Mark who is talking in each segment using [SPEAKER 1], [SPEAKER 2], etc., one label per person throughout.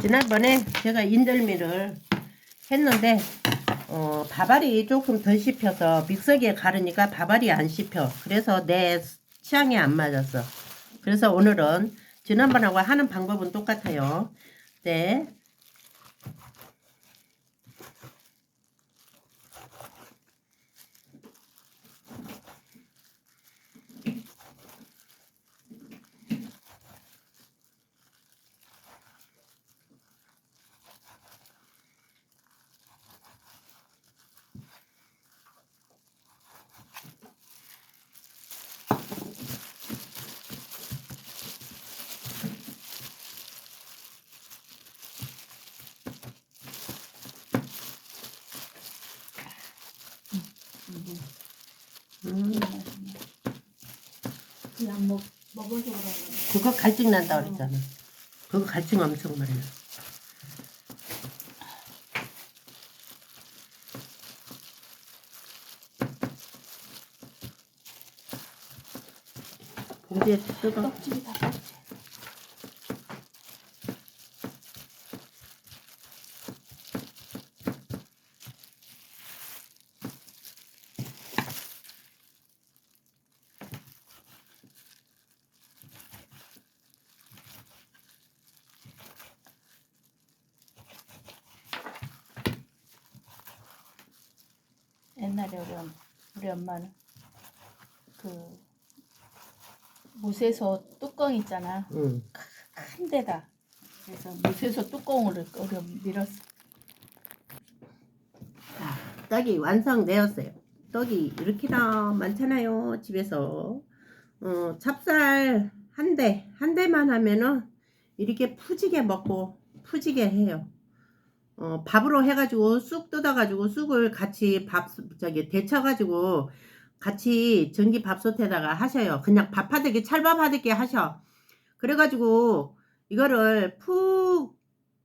[SPEAKER 1] 지난번에 제가 인절미를 했는데 어, 밥알이 조금 덜 씹혀서 믹서기에 가르니까 밥알이 안 씹혀. 그래서 내 취향에 안 맞았어. 그래서 오늘은 지난번하고 하는 방법은 똑같아요. 네. 음,
[SPEAKER 2] 그냥 먹 먹어서 그런 거.
[SPEAKER 1] 그거 갈증 난다 그랬잖아. 그거 갈증 엄청 나. 봉지에 뜯어.
[SPEAKER 2] 떡집이 다. 옛날에 우리, 엄, 우리 엄마는 그 무쇠소 뚜껑 있잖아
[SPEAKER 1] 응.
[SPEAKER 2] 큰 데다 그래서 무쇠소 뚜껑으로 우리 엄마 밀었어
[SPEAKER 1] 떡이 완성되었어요. 떡이 이렇게 나 많잖아요. 집에서. 어, 찹쌀 한 대, 한 대만 하면은 이렇게 푸지게 먹고 푸지게 해요. 어, 밥으로 해가지고 쑥 뜯어가지고 쑥을 같이 밥, 저기 데쳐가지고 같이 전기 밥솥에다가 하셔요. 그냥 밥 하듯이 찰밥 하듯이 하셔. 그래가지고 이거를 푹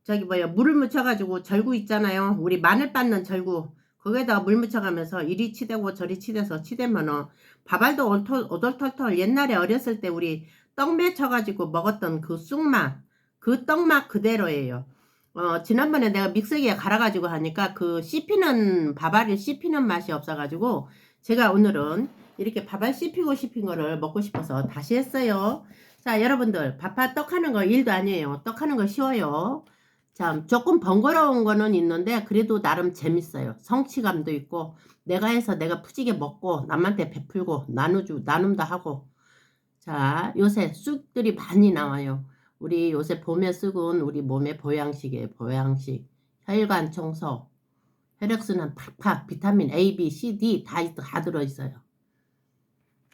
[SPEAKER 1] 저기 뭐야 물을 묻혀가지고 절구 있잖아요. 우리 마늘 빻는 절구. 거기에다가 물 묻혀가면서 이리 치대고 저리 치대서 치대면은 밥알도 오돌털털 옛날에 어렸을 때 우리 떡 맺혀가지고 먹었던 그 쑥맛 그 떡맛 그대로예요. 어, 지난번에 내가 믹서기에 갈아가지고 하니까 그 씹히는 밥알이 씹히는 맛이 없어가지고 제가 오늘은 이렇게 밥알 씹히고 씹힌 거를 먹고 싶어서 다시 했어요. 자 여러분들 밥알 떡 하는 거 일도 아니에요. 떡 하는 거 쉬워요. 참 조금 번거로운 거는 있는데 그래도 나름 재밌어요. 성취감도 있고 내가 해서 내가 푸지게 먹고 남한테 베풀고 나누주 나눔도 하고 자 요새 쑥들이 많이 나와요. 우리 요새 봄에 쓰곤 우리 몸의 보양식이에요. 보양식 혈관 청소 혈액순환 팍팍 비타민 A, B, C, D 다, 있- 다 들어있어요.